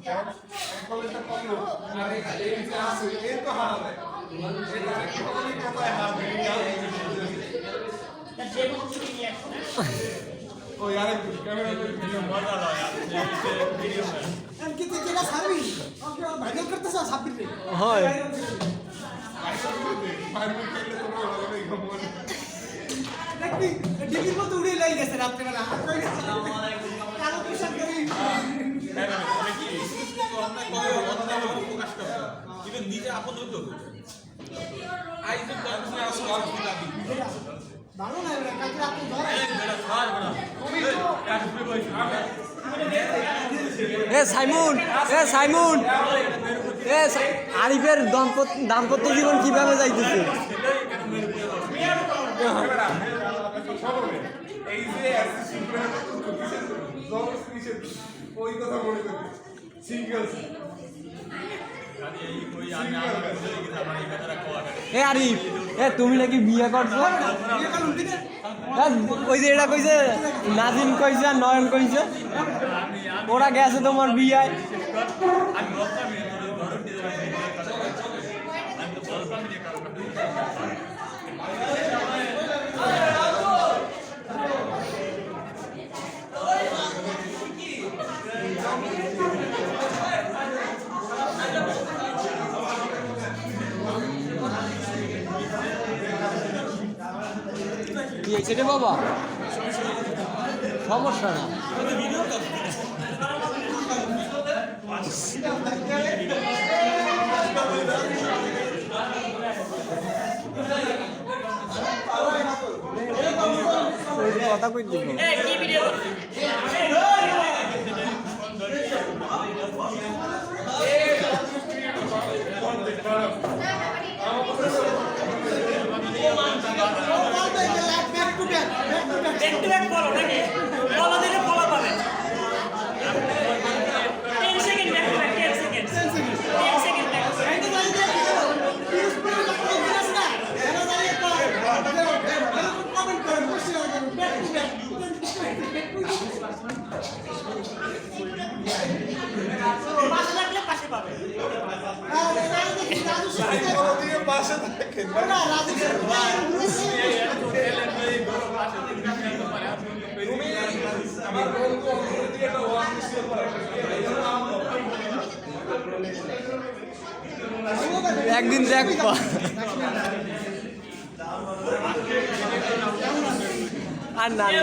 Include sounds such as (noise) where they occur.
(laughs) হয় ডিবির মতো উড়ে লাই গেছে রাত্রেবেলা হাত হয়ে গেছে কালো পোশাক করি ইভেন নিজে আপন হইতো ভালো না এবার কালকে রাত্রে ধরে এ সাইমুন এ সাইমুন এ সা- আরিফের দম্পত দাম্পত্য জীবন কীভাবে যাইতেছে এই যে ওই কথা মনে করি সিঙ্গেল এ আরিফ, এ তুমি নাকি বিয়ে করছ? ওই যে এটা কইছে, নাজিম কইছে নয়ন কইছে। ওরা গেছে তোমার বিয়ায়। হয়েছে রে বাবা। সমস্যা না। কথা কই দিব? ব্যাক টু ব্যাক বলো নাকি? বলা দিলে বলা পাবে। Ten second back back ten second ten second back এইটা জানি যে পিস পিস কথা বলছিস না এটা জানি কমেন্ট করেন খুশি যাবেন ব্যাক টু ব্যাক পাশে পাবে না রাজু একদিন দেখ আর না না